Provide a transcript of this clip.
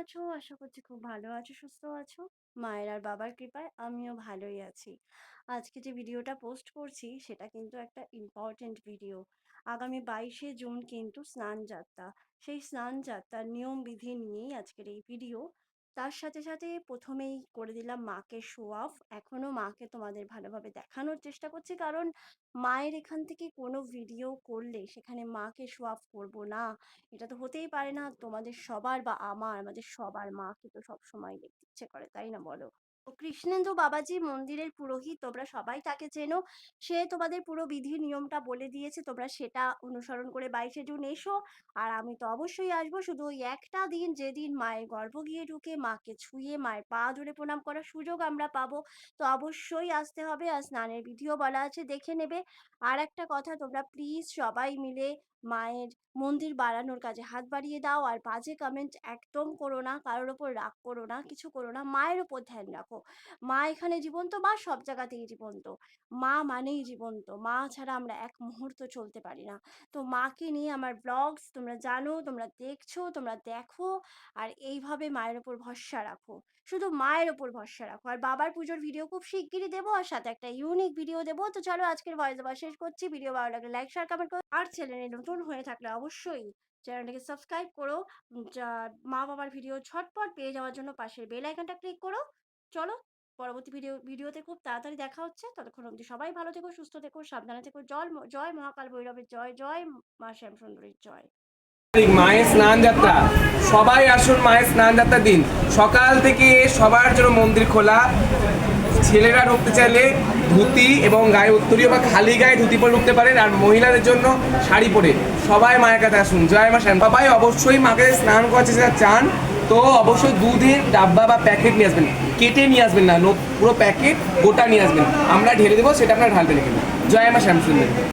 আছো? আশা করছি খুব ভালো আছো, সুস্থ আছো। মায়ের আর বাবার কৃপায় আমিও ভালোই আছি। আজকে যে ভিডিওটা পোস্ট করছি সেটা কিন্তু একটা ইম্পর্টেন্ট ভিডিও। আগামী ২২শে জুন কিন্তু স্নান যাত্রা সেই স্নান যাত্রার নিয়ম বিধি নিয়েই আজকের এই ভিডিও। তার সাথে, সাথে প্রথমেই করে দিলাম মাকে শো অফ। এখনও মাকে তোমাদের ভালোভাবে দেখানোর চেষ্টা করছি। কারণ মায়ের এখান থেকে কোনো ভিডিও করলে সেখানে মাকে শো অফ করব না। এটা তো হতেই পারে না। তোমাদের সবার বা আমার, আমাদের সবার মাকে তো সবসময় দেখতে ইচ্ছে করে, তাই না বলো? কৃষ্ণেন্দু বাবাজি মন্দিরের পুরোহিত, তোমরা সবাই তাকে চেনো। সে তোমাদের পুরো বিধি নিয়মটা বলে দিয়েছে। তোমরা সেটা অনুসরণ করে ২২শে জুন এসো। আর আমি তো অবশ্যই আসব। শুধু ওই একটা দিন, যেদিন মায়ের গর্ভ গিয়ে ঢুকে মাকে ছুঁয়ে মায়ের পা ধরে প্রণাম করার সুযোগ আমরা পাবো। তো অবশ্যই আসতে হবে। আর স্নানের বিধিও বলা আছে, দেখে নেবে। আর একটা কথা, তোমরা প্লিজ সবাই মিলে মায়ের মন্দির বাড়ানোর কাজে হাত বাড়িয়ে দাও। আর বাজে কমেন্ট একদম করো না। কারোর ওপর রাগ করো না, কিছু করো না। মায়ের ওপর ধ্যান রাখো। মা এখানে জীবন্ত, মা সব জায়গাতেই জীবন্ত। মা মানেই জীবন্ত। মা ছাড়া আমরা এক মুহূর্ত চলতে পারি না। তো মাকে নিয়ে আমার ব্লগস তোমরা জানো, তোমরা দেখছ, তোমরা দেখো। আর এইভাবে মায়ের ওপর ভরসা রাখো। শুধু মায়ের ওপর ভরসা রাখো। আর বাবার পুজোর ভিডিও খুব শিগগিরই দেবো। আর সাথে একটা ইউনিক ভিডিও দেবো। তো চলো আজকের ভয়েস ওভার শেষ করছি। ভিডিও ভালো লাগলে লাইক, শেয়ার, কমেন্ট করো। আর ছেলে চ্যানেলে নতুন হয়ে থাকলে অবশ্যই চ্যানেলটাকে সাবস্ক্রাইব করো। যা মা-বাবার ভিডিও ঝটপট পেয়ে যাওয়ার জন্য পাশের বেল আইকনটা ক্লিক করো। চলো পরবর্তী ভিডিও ভিডিওতে খুব তাড়াতাড়ি দেখা হচ্ছে। ততক্ষণ অবধি সবাই ভালো থেকো, সুস্থ থেকো, সাবধানে থেকো। জল জয় মহাকাল ভৈরবের জয়, জয় মা শ্যাম সুন্দরীর জয়। মায়ের স্নান যাত্রা সবাই আসুন মায়ের স্নান যাত্রার দিন সকাল থেকে সবার জন্য মন্দির খোলা ছেলেরা ঢুকতে চাইলে ধুতি এবং গায়ে উত্তরীয় বা খালি গায়ে ধুতি পরে ঢুকতে পারেন, আর মহিলাদের জন্য শাড়ি পরে। সবাই মায়ের কাছে আসুন। জয় মা শ্যাম। বাবাই, অবশ্যই মাকে স্নান করাতে যা চান। তো অবশ্যই দুধের ডাব্বা বা প্যাকেট নিয়ে আসবেন। কেটে নিয়ে আসবেন না পুরো প্যাকেট গোটা নিয়ে আসবেন। আমরা ঢেলে দেবো, সেটা আপনার ঢালতে লিখে জয় মা শ্যামসুন্দর